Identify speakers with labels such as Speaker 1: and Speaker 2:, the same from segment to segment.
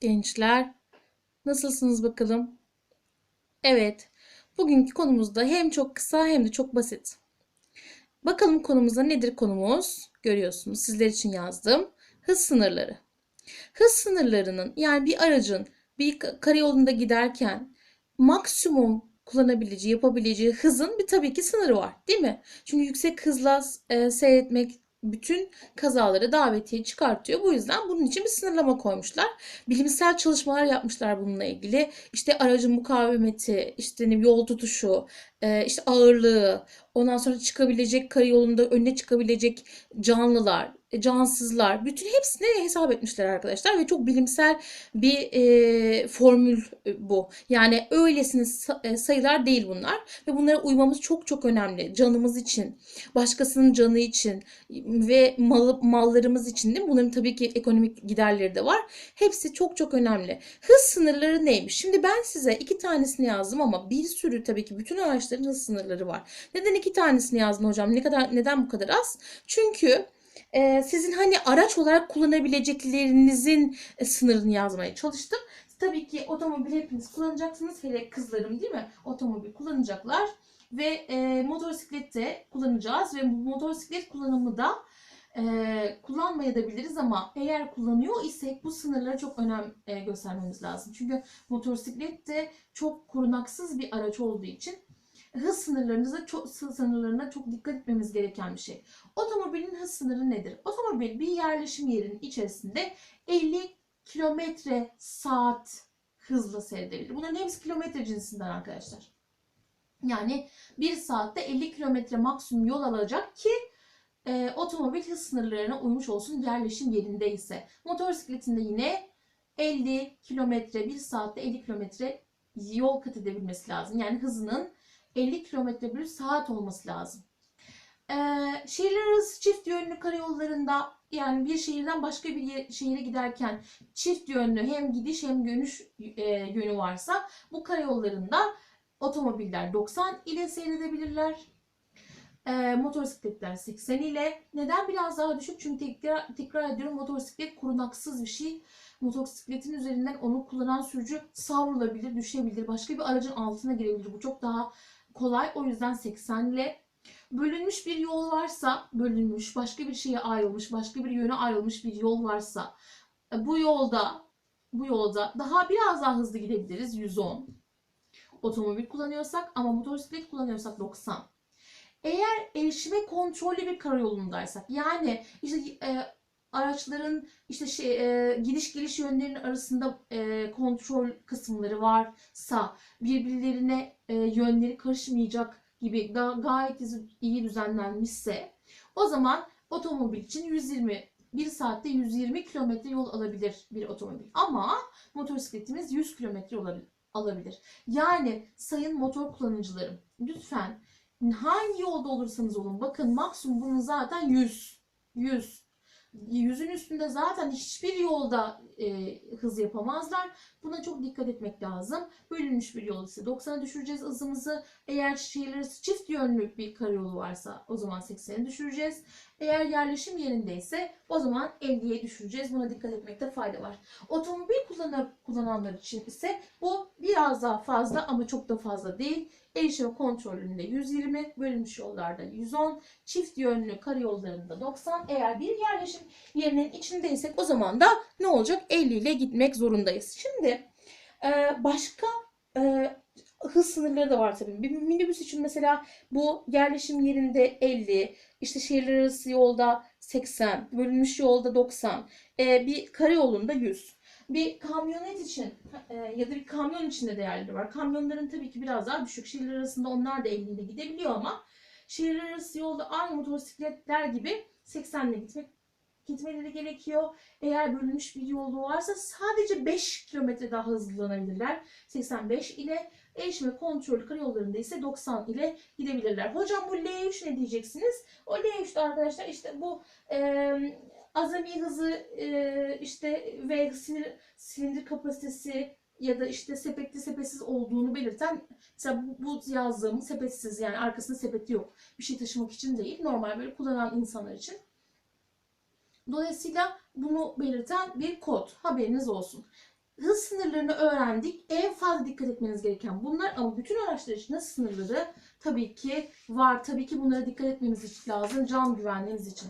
Speaker 1: gençler. Nasılsınız bakalım? Evet, bugünkü konumuzda hem çok kısa hem de çok basit. Bakalım konumuzda nedir konumuz? Görüyorsunuz sizler için yazdım. Hız sınırları. Hız sınırlarının yani bir aracın bir ka- karayolunda giderken maksimum kullanabileceği, yapabileceği hızın bir tabii ki sınırı var, değil mi? Çünkü yüksek hızla e, seyretmek bütün kazaları davetiye çıkartıyor. Bu yüzden bunun için bir sınırlama koymuşlar. Bilimsel çalışmalar yapmışlar bununla ilgili. İşte aracın mukavemeti, işte yol tutuşu, e, işte ağırlığı, ondan sonra çıkabilecek karayolunda önüne çıkabilecek canlılar, e, cansızlar, bütün hepsini hesap etmişler arkadaşlar ve çok bilimsel bir e, formül e, bu. Yani öylesine e, sayılar değil bunlar ve bunlara uymamız çok çok önemli. Canımız için, başkasının canı için ve mal, mallarımız için değil mi? Bunların tabii ki ekonomik giderleri de var. Hepsi çok çok önemli. Hız sınırları neymiş? Şimdi ben size iki tanesini yazdım ama bir sürü tabii ki bütün araçların hız sınırları var. Neden iki tanesini yazdın hocam? Ne kadar neden bu kadar az? Çünkü e, sizin hani araç olarak kullanabileceklerinizin e, sınırını yazmaya çalıştım. Tabii ki otomobil hepiniz kullanacaksınız. Hele kızlarım değil mi? Otomobil kullanacaklar ve e, motosiklet de kullanacağız ve bu motosiklet kullanımı da e, kullanmayabiliriz ama eğer kullanıyor isek bu sınırlara çok önem e, göstermemiz lazım. Çünkü motosiklet de çok korunaksız bir araç olduğu için hız sınırlarınıza çok sınırlarına çok dikkat etmemiz gereken bir şey. Otomobilin hız sınırı nedir? Otomobil bir yerleşim yerinin içerisinde 50 kilometre saat hızla seyredebilir. Bunların hepsi kilometre cinsinden arkadaşlar. Yani bir saatte 50 kilometre maksimum yol alacak ki e, otomobil hız sınırlarına uymuş olsun yerleşim yerinde ise. Motosikletinde yine 50 kilometre bir saatte 50 kilometre yol kat edebilmesi lazım. Yani hızının 50 kilometre bir saat olması lazım. Ee, şehirler arası çift yönlü karayollarında yani bir şehirden başka bir ye- şehire giderken çift yönlü hem gidiş hem dönüş e, yönü varsa bu karayollarında otomobiller 90 ile seyredebilirler. Ee, motosikletler 80 ile. Neden biraz daha düşük? Çünkü tekrar, tekrar ediyorum motosiklet korunaksız bir şey. Motosikletin üzerinden onu kullanan sürücü savrulabilir, düşebilir, başka bir aracın altına girebilir. Bu çok daha kolay. O yüzden 80 ile bölünmüş bir yol varsa, bölünmüş, başka bir şeye ayrılmış, başka bir yöne ayrılmış bir yol varsa e, bu yolda bu yolda daha biraz daha hızlı gidebiliriz 110. Otomobil kullanıyorsak ama motosiklet kullanıyorsak 90. Eğer erişime kontrollü bir karayolundaysak yani işte e, araçların işte şey e, gidiş geliş yönlerinin arasında e, kontrol kısımları varsa birbirlerine e, yönleri karışmayacak gibi ga- gayet iyi düzenlenmişse o zaman otomobil için 120 bir saatte 120 kilometre yol alabilir bir otomobil. Ama motosikletimiz 100 kilometre yol alabil- alabilir. Yani sayın motor kullanıcılarım lütfen hangi yolda olursanız olun bakın maksimum bunun zaten 100. 100. Yüzün üstünde zaten hiçbir yolda e, hız yapamazlar. Buna çok dikkat etmek lazım. Bölünmüş bir yol ise 90'a düşüreceğiz hızımızı. Eğer şehirler çift yönlü bir karayolu varsa o zaman 80'e düşüreceğiz. Eğer yerleşim yerindeyse o zaman 50'ye düşüreceğiz. Buna dikkat etmekte fayda var. Otomobil kullanır, kullananlar için ise bu biraz daha fazla ama çok da fazla değil. Erişim kontrolünde 120, bölünmüş yollarda 110, çift yönlü karayollarında 90. Eğer bir yerleşim yerinin içindeysek o zaman da ne olacak? 50 ile gitmek zorundayız. Şimdi başka hız sınırları da var tabii. Bir minibüs için mesela bu yerleşim yerinde 50, işte şehirler arası yolda 80, bölünmüş yolda 90, e, bir karayolunda 100. Bir kamyonet için e, ya da bir kamyon için de değerleri var. Kamyonların tabii ki biraz daha düşük. Şehirler arasında onlar da 50 ile gidebiliyor ama şehirler arası yolda aynı motosikletler gibi 80 ile gitmek gitmeleri gerekiyor. Eğer bölünmüş bir yolu varsa sadece 5 kilometre daha hızlanabilirler. 85 ile erişim ve kontrol karayollarında ise 90 ile gidebilirler. Hocam bu L3 ne diyeceksiniz? O L3'te arkadaşlar işte bu e, azami hızı e, işte ve sinir, silindir kapasitesi ya da işte sepetli sepetsiz olduğunu belirten mesela bu, bu yazdığım sepetsiz yani arkasında sepeti yok. Bir şey taşımak için değil. Normal böyle kullanan insanlar için. Dolayısıyla bunu belirten bir kod. Haberiniz olsun. Hız sınırlarını öğrendik. En fazla dikkat etmeniz gereken bunlar ama bütün araçlar için hız sınırları tabii ki var. Tabii ki bunlara dikkat etmemiz için lazım can güvenliğimiz için.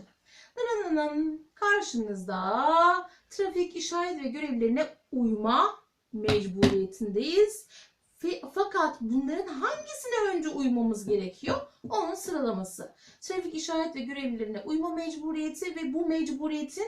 Speaker 1: Nınınının karşınızda trafik işaret ve görevlerine uyma mecburiyetindeyiz. Fakat bunların hangisine önce uymamız gerekiyor? Onun sıralaması. Trafik işaret ve görevlilerine uyma mecburiyeti ve bu mecburiyetin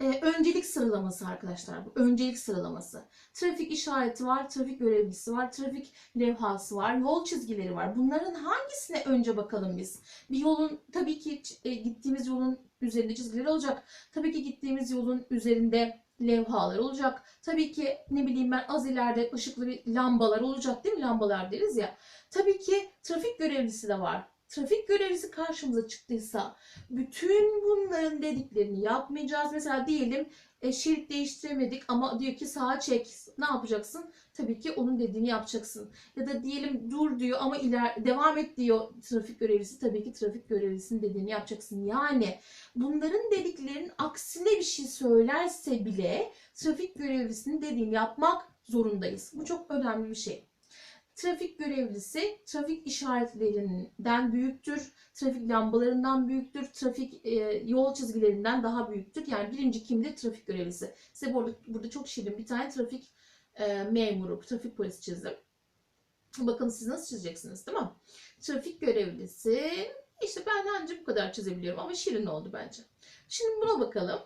Speaker 1: e, öncelik sıralaması arkadaşlar. Bu öncelik sıralaması. Trafik işareti var, trafik görevlisi var, trafik levhası var, yol çizgileri var. Bunların hangisine önce bakalım biz? Bir yolun tabii ki e, gittiğimiz yolun üzerinde çizgileri olacak. Tabii ki gittiğimiz yolun üzerinde levhalar olacak. Tabii ki ne bileyim ben az ileride ışıklı bir lambalar olacak değil mi? Lambalar deriz ya. Tabii ki trafik görevlisi de var. Trafik görevlisi karşımıza çıktıysa bütün bunların dediklerini yapmayacağız. Mesela diyelim e, şerit değiştiremedik ama diyor ki sağa çek. Ne yapacaksın? Tabii ki onun dediğini yapacaksın. Ya da diyelim dur diyor ama iler devam et diyor trafik görevlisi. Tabii ki trafik görevlisinin dediğini yapacaksın. Yani bunların dediklerinin aksine bir şey söylerse bile trafik görevlisinin dediğini yapmak zorundayız. Bu çok önemli bir şey. Trafik görevlisi trafik işaretlerinden büyüktür, trafik lambalarından büyüktür, trafik e, yol çizgilerinden daha büyüktür. Yani birinci kimdir? Trafik görevlisi. Size burada, burada çok şirin bir tane trafik e, memuru, trafik polisi çizdim. Bakın siz nasıl çizeceksiniz değil mi? Trafik görevlisi işte ben ancak bu kadar çizebiliyorum ama şirin oldu bence. Şimdi buna bakalım.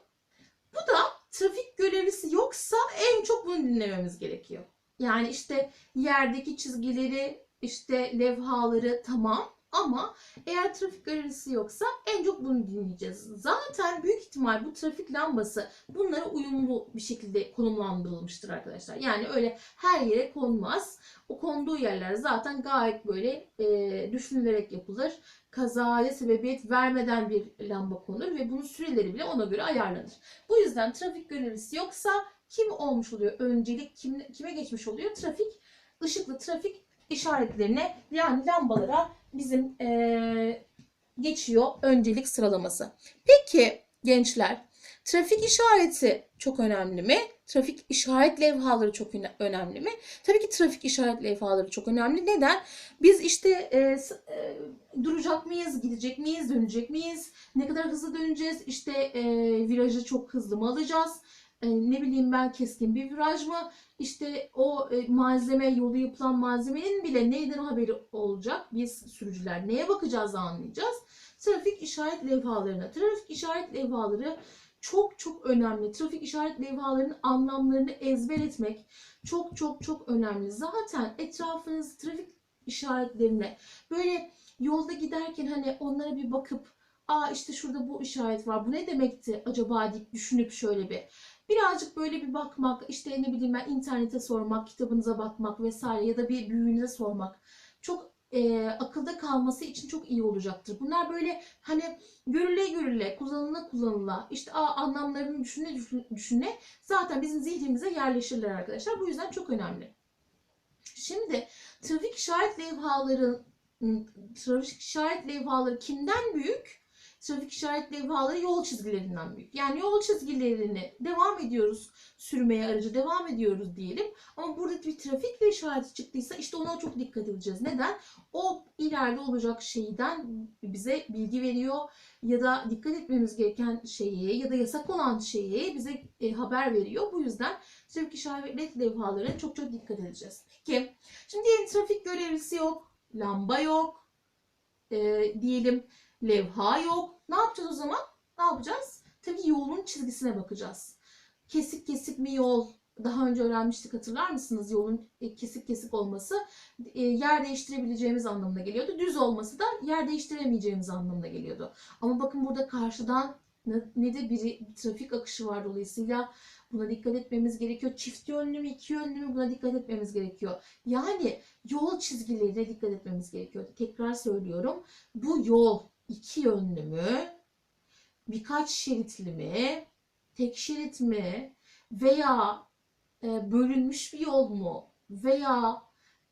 Speaker 1: Bu da trafik görevlisi yoksa en çok bunu dinlememiz gerekiyor. Yani işte yerdeki çizgileri, işte levhaları tamam ama eğer trafik görevlisi yoksa en çok bunu dinleyeceğiz. Zaten büyük ihtimal bu trafik lambası bunlara uyumlu bir şekilde konumlandırılmıştır arkadaşlar. Yani öyle her yere konmaz. O konduğu yerler zaten gayet böyle e, düşünülerek yapılır. Kazaya sebebiyet vermeden bir lamba konur ve bunun süreleri bile ona göre ayarlanır. Bu yüzden trafik görevlisi yoksa kim olmuş oluyor? Öncelik kim, kime geçmiş oluyor? Trafik, ışıklı trafik işaretlerine yani lambalara bizim eee, geçiyor öncelik sıralaması. Peki gençler, trafik işareti çok önemli mi? Trafik işaret levhaları çok öne- önemli mi? Tabii ki trafik işaret levhaları çok önemli. Neden? Biz işte e, e, duracak mıyız, gidecek miyiz, dönecek miyiz? Ne kadar hızlı döneceğiz? İşte e, virajı çok hızlı mı alacağız? E, ne bileyim ben keskin bir viraj mı? İşte o e, malzeme, yolu yapılan malzemenin bile neyden haberi olacak? Biz sürücüler neye bakacağız anlayacağız. Trafik işaret levhalarına. Trafik işaret levhaları çok çok önemli. Trafik işaret levhalarının anlamlarını ezber etmek çok çok çok önemli. Zaten etrafınız trafik işaretlerine böyle yolda giderken hani onlara bir bakıp aa işte şurada bu işaret var. Bu ne demekti acaba deyip düşünüp şöyle bir birazcık böyle bir bakmak, işte ne bileyim ben internete sormak, kitabınıza bakmak vesaire ya da bir büyüğünüze sormak çok e, akılda kalması için çok iyi olacaktır. Bunlar böyle hani görüle görüle, kullanıla kullanıla, işte aa, anlamlarını düşüne düşüne, zaten bizim zihnimize yerleşirler arkadaşlar. Bu yüzden çok önemli. Şimdi trafik işaret levhaları trafik işaret levhaları kimden büyük? Trafik işaret levhaları yol çizgilerinden büyük. Yani yol çizgilerini devam ediyoruz sürmeye aracı devam ediyoruz diyelim. Ama burada bir trafik ve işareti çıktıysa işte ona çok dikkat edeceğiz. Neden? O ileride olacak şeyden bize bilgi veriyor ya da dikkat etmemiz gereken şeyi ya da yasak olan şeyi bize e, haber veriyor. Bu yüzden trafik işaret levhalarına çok çok dikkat edeceğiz. Peki şimdi diyelim trafik görevlisi yok, lamba yok, e, diyelim levha yok. Ne yapacağız o zaman? Ne yapacağız? Tabii yolun çizgisine bakacağız. Kesik kesik mi yol? Daha önce öğrenmiştik hatırlar mısınız? Yolun e, kesik kesik olması e, yer değiştirebileceğimiz anlamına geliyordu. Düz olması da yer değiştiremeyeceğimiz anlamına geliyordu. Ama bakın burada karşıdan ne de bir trafik akışı var dolayısıyla buna dikkat etmemiz gerekiyor. Çift yönlü mü, iki yönlü mü buna dikkat etmemiz gerekiyor. Yani yol çizgilerine dikkat etmemiz gerekiyor. Tekrar söylüyorum. Bu yol iki yönlü mü? Birkaç şeritli mi? Tek şerit mi? Veya e, bölünmüş bir yol mu? Veya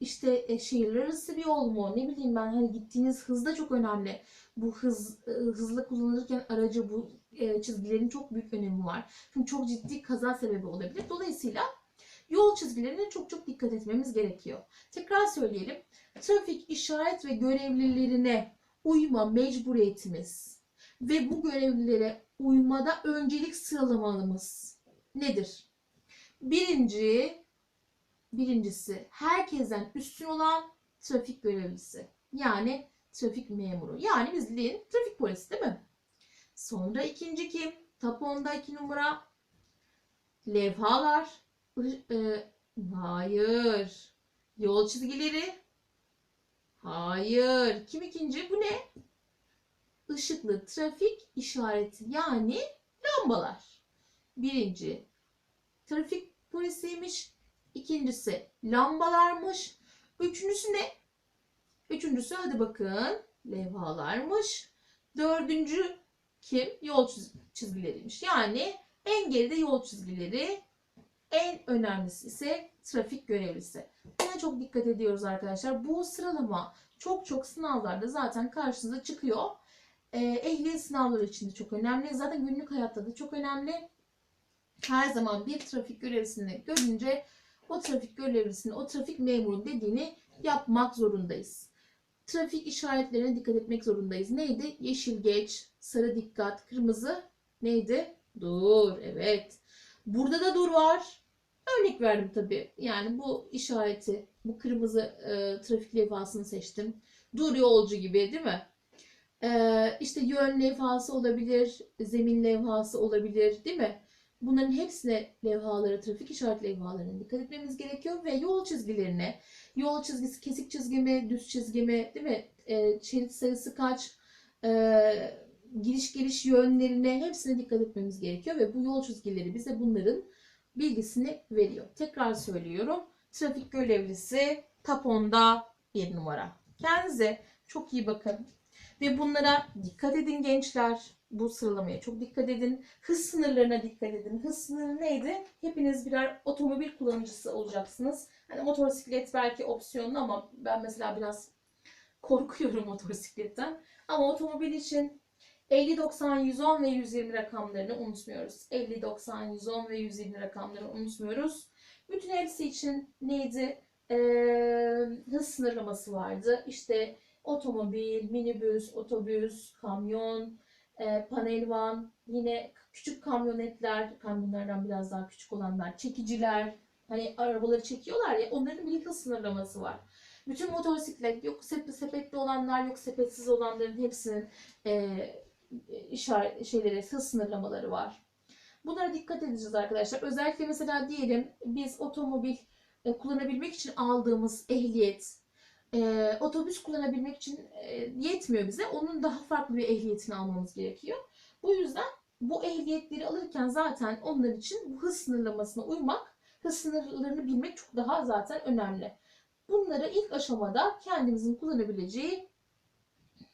Speaker 1: işte e, şehirler arası bir yol mu? Ne bileyim ben hani gittiğiniz hız da çok önemli. Bu hız e, hızlı kullanırken aracı bu e, çizgilerin çok büyük önemi var. Çünkü çok ciddi kaza sebebi olabilir. Dolayısıyla yol çizgilerine çok çok dikkat etmemiz gerekiyor. Tekrar söyleyelim. Trafik işaret ve görevlilerine uyma mecburiyetimiz ve bu görevlilere uymada öncelik sıralamalımız nedir? Birinci, birincisi herkesten üstün olan trafik görevlisi. Yani trafik memuru. Yani bizliğin trafik polisi değil mi? Sonra ikinci kim? Taponda iki numara. Levhalar. E, hayır. Yol çizgileri. Hayır. Kim ikinci? Bu ne? Işıklı trafik işareti. Yani lambalar. Birinci trafik polisiymiş. İkincisi lambalarmış. Üçüncüsü ne? Üçüncüsü hadi bakın levhalarmış. Dördüncü kim? Yol çiz- çizgileriymiş. Yani en geride yol çizgileri. En önemlisi ise trafik görevlisi. Buna çok dikkat ediyoruz arkadaşlar. Bu sıralama çok çok sınavlarda zaten karşınıza çıkıyor. Ee, ehliyet sınavları için de çok önemli. Zaten günlük hayatta da çok önemli. Her zaman bir trafik görevlisini görünce o trafik görevlisinin, o trafik memurun dediğini yapmak zorundayız. Trafik işaretlerine dikkat etmek zorundayız. Neydi? Yeşil geç, sarı dikkat, kırmızı neydi? Dur, evet. Burada da dur var. Örnek verdim tabii. Yani bu işareti, bu kırmızı e, trafik levhasını seçtim. Dur yolcu gibi değil mi? Ee, işte yön levhası olabilir, zemin levhası olabilir değil mi? Bunların hepsine levhalara, trafik işaret levhalarına dikkat etmemiz gerekiyor ve yol çizgilerine, yol çizgisi kesik çizgi mi, düz çizgi mi, değil mi? Ee, şerit sayısı kaç, ee, giriş geliş yönlerine hepsine dikkat etmemiz gerekiyor ve bu yol çizgileri bize bunların bilgisini veriyor. Tekrar söylüyorum. Trafik görevlisi taponda bir numara. Kendinize çok iyi bakın. Ve bunlara dikkat edin gençler. Bu sıralamaya çok dikkat edin. Hız sınırlarına dikkat edin. Hız sınırı neydi? Hepiniz birer otomobil kullanıcısı olacaksınız. Hani motosiklet belki opsiyonlu ama ben mesela biraz korkuyorum motosikletten. Ama otomobil için 50, 90, 110 ve 120 rakamlarını unutmuyoruz. 50, 90, 110 ve 120 rakamlarını unutmuyoruz. Bütün hepsi için neydi? Ee, hız sınırlaması vardı. İşte otomobil, minibüs, otobüs, kamyon, e, panel van, yine küçük kamyonetler, kamyonlardan biraz daha küçük olanlar, çekiciler, hani arabaları çekiyorlar ya onların bir hız sınırlaması var. Bütün motosiklet, yok sepet, sepetli olanlar, yok sepetsiz olanların hepsinin e, işaret şeyleri, hız sınırlamaları var. Bunlara dikkat edeceğiz arkadaşlar. Özellikle mesela diyelim biz otomobil e, kullanabilmek için aldığımız ehliyet, e, otobüs kullanabilmek için e, yetmiyor bize. Onun daha farklı bir ehliyetini almamız gerekiyor. Bu yüzden bu ehliyetleri alırken zaten onlar için bu hız sınırlamasına uymak, hız sınırlarını bilmek çok daha zaten önemli. Bunları ilk aşamada kendimizin kullanabileceği,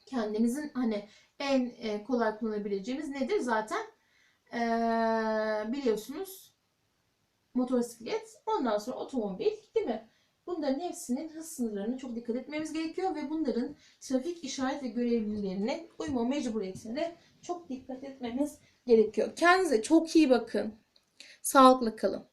Speaker 1: kendimizin hani en e, kolay kullanabileceğimiz nedir zaten? E, biliyorsunuz motosiklet, ondan sonra otomobil değil mi? Bunların hepsinin hız sınırlarına çok dikkat etmemiz gerekiyor ve bunların trafik işaret ve görevlilerine uyma mecburiyetine çok dikkat etmemiz gerekiyor. Kendinize çok iyi bakın. Sağlıklı kalın.